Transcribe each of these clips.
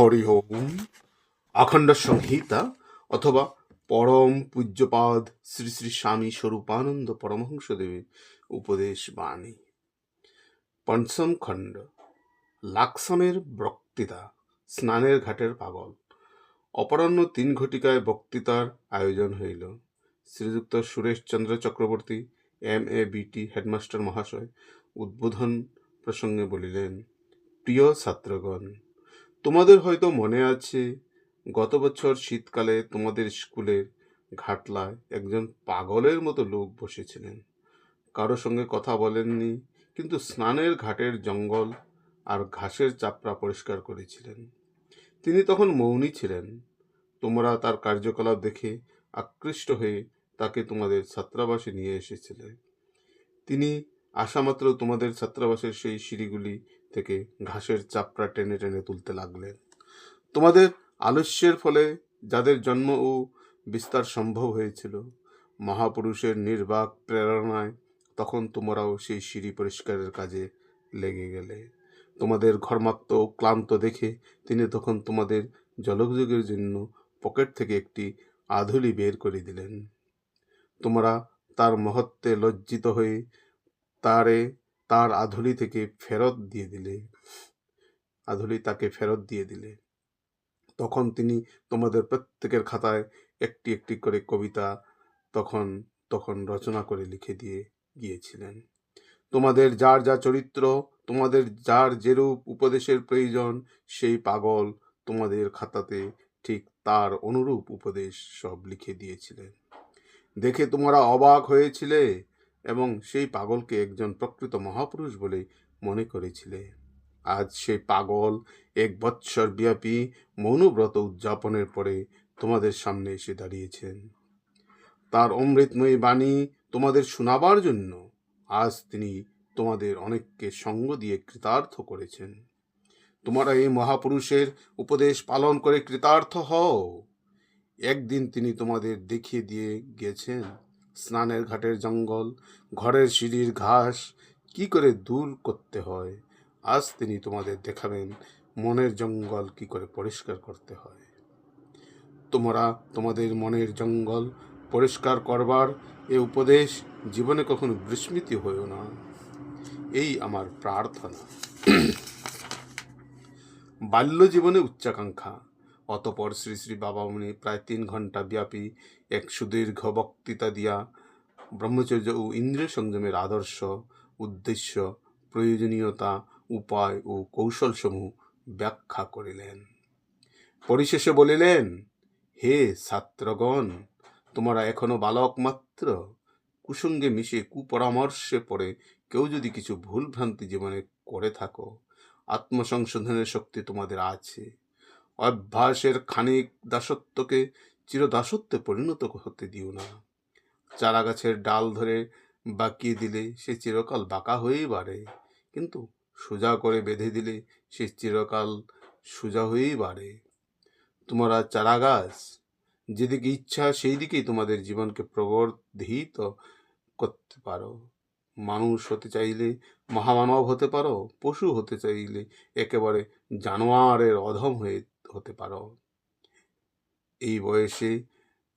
হরি ওম অখণ্ড সংহিতা অথবা পরম পূজ্যপাদ শ্রী শ্রী স্বামী স্বরূপানন্দ পরমহংসদেবের উপদেশ বাণী। পঞ্চম খণ্ড, লাকসামের বক্তৃতা, স্নানের ঘাটের পাগল। অপরাহ্ন তিন ঘটিকায় বক্তৃতার আয়োজন হইল। শ্রীযুক্ত সুরেশচন্দ্র চক্রবর্তী, এম এ বিটি হেডমাস্টার মহাশয়, উদ্বোধন প্রসঙ্গে বলিলেন, প্রিয় ছাত্রগণ তোমাদের হয়তো মনে আছে, গত বছর শীতকালে তোমাদের স্কুলের ঘাটলায় একজন পাগলের মতো লোক বসেছিলেন। কারও সঙ্গে কথা বলেননি, কিন্তু স্নানের ঘাটের জঙ্গল আর ঘাসের চাপড়া পরিষ্কার করেছিলেন। তিনি তখন মৌনী ছিলেন। তোমরা তার কার্যকলাপ দেখে আকৃষ্ট হয়ে তাকে তোমাদের ছাত্রাবাসে নিয়ে এসেছিলে। তিনি আসামাত্র তোমাদের ছাত্রাবাসের সেই সিঁড়িগুলি থেকে ঘাসের চাপড়া টেনে টেনে তুলতে লাগলেন। তোমাদের আলস্যের ফলে যাদের জন্ম ও বিস্তার সম্ভব হয়েছিল, মহাপুরুষের নির্বাক প্রেরণায় তখন তোমরাও সেই সিঁড়ি পরিষ্কারের কাজে লেগে গেলে। তোমাদের ঘর্মাক্ত ও ক্লান্ত দেখে তিনি তখন তোমাদের জলযোগের জন্য পকেট থেকে একটি আধুলি বের করে দিলেন। তোমরা তার মহত্বে লজ্জিত হয়ে তারে তার আধুলি থেকে ফেরত দিয়ে দিলে, আধুলি তাকে ফেরত দিয়ে দিলে। তখন তিনি তোমাদের প্রত্যেকের খাতায় একটি একটি করে কবিতা তখন তখন রচনা করে লিখে দিয়ে গিয়েছিলেন। তোমাদের যার যা চরিত্র, তোমাদের যার যেরূপ উপদেশের প্রয়োজন, সেই পাগল তোমাদের খাতাতে ঠিক তার অনুরূপ উপদেশ সব লিখে দিয়েছিলেন। দেখে তোমরা অবাক হয়েছিলে এবং সেই পাগলকে একজন প্রকৃত মহাপুরুষ বলে মনে করেছিলে। আজ সেই পাগল এক বৎসর ব্যাপী মৌনব্রত উদযাপনের পরে তোমাদের সামনে এসে দাঁড়িয়েছেন। তার অমৃতময়ী বাণী তোমাদের শোনাবার জন্য আজ তিনি তোমাদের অনেককে সঙ্গ দিয়ে কৃতার্থ করেছেন। তোমরা এই মহাপুরুষের উপদেশ পালন করে কৃতার্থ হও। একদিন তিনি তোমাদের দেখিয়ে দিয়ে গেছেন। স্নানের ঘাটের জঙ্গল, ঘরের সিঁড়ির ঘাস, কি করে দূর করতে হয়? আজ তিনি তোমাদের দেখাবেন মনের জঙ্গল কি করে পরিষ্কার করতে হয়। তোমরা তোমাদের মনের জঙ্গল পরিষ্কার করবার এ উপদেশ জীবনে কখনো বিস্মৃতি হইও না। এই আমার প্রার্থনা। বাল্য জীবনে উচ্চাকাঙ্ক্ষা। অতপর শ্রী শ্রী বাবামণি প্রায় তিন ঘণ্টা ব্যাপী এক সুদীর্ঘ বক্তৃতা দিয়া ব্রহ্মচর্য ও ইন্দ্রিয় সংযমের আদর্শ, উদ্দেশ্য, প্রয়োজনীয়তা, উপায় ও কৌশলসমূহ ব্যাখ্যা করিলেন। পরিশেষে বলিলেন, হে ছাত্রগণ, তোমরা এখনও বালক মাত্র। কুসঙ্গে মিশে কুপরামর্শে পড়ে কেউ যদি কিছু ভুলভ্রান্তি জীবনে করে থাকো, আত্মসংশোধনের শক্তি তোমাদের আছে। অভ্যাসের খানিক দাসত্বকে চিরদাসত্বে পরিণত হতে দিও না। চারা গাছের ডাল ধরে বাঁকিয়ে দিলে সে চিরকাল বাঁকা হয়েই বাড়ে, কিন্তু সোজা করে বেঁধে দিলে সে চিরকাল সোজা হয়েই বাড়ে। তোমরা চারা গাছ যেদিকে ইচ্ছা সেই দিকেই তোমাদের জীবনকে প্রবর্ধিত করতে পারো। মানুষ হতে চাইলে মহামানব হতে পারো, পশু হতে চাইলে একেবারে জানোয়ারের অধম হয়ে হতে পারো। এই বয়সে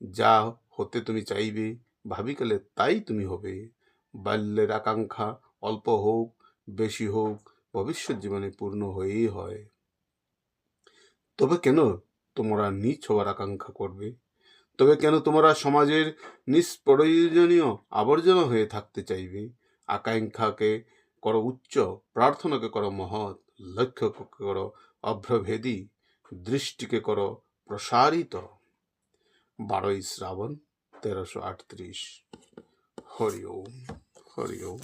যা হতে তুমি চাইবে, ভাবিকালে তাই তুমি হবে। বাল্যের আকাঙ্ক্ষা অল্প হোক, বেশি হোক, ভবিষ্যৎ জীবনে পূর্ণ হয়েই হয়। তবে কেন তোমরা নিচ হওয়ার আকাঙ্ক্ষা করবে? তবে কেন তোমরা সমাজের নিষ্প্রয়োজনীয় আবর্জনা হয়ে থাকতে চাইবে? আকাঙ্ক্ষাকে করো উচ্চ, প্রার্থনাকে করো মহৎ, লক্ষ্যকে করো অভ্রভেদী, দৃষ্টিকে করো প্রসারিত। বারোই শ্রাবণ তেরোশো আটত্রিশ। হরি ওম হরি ওম।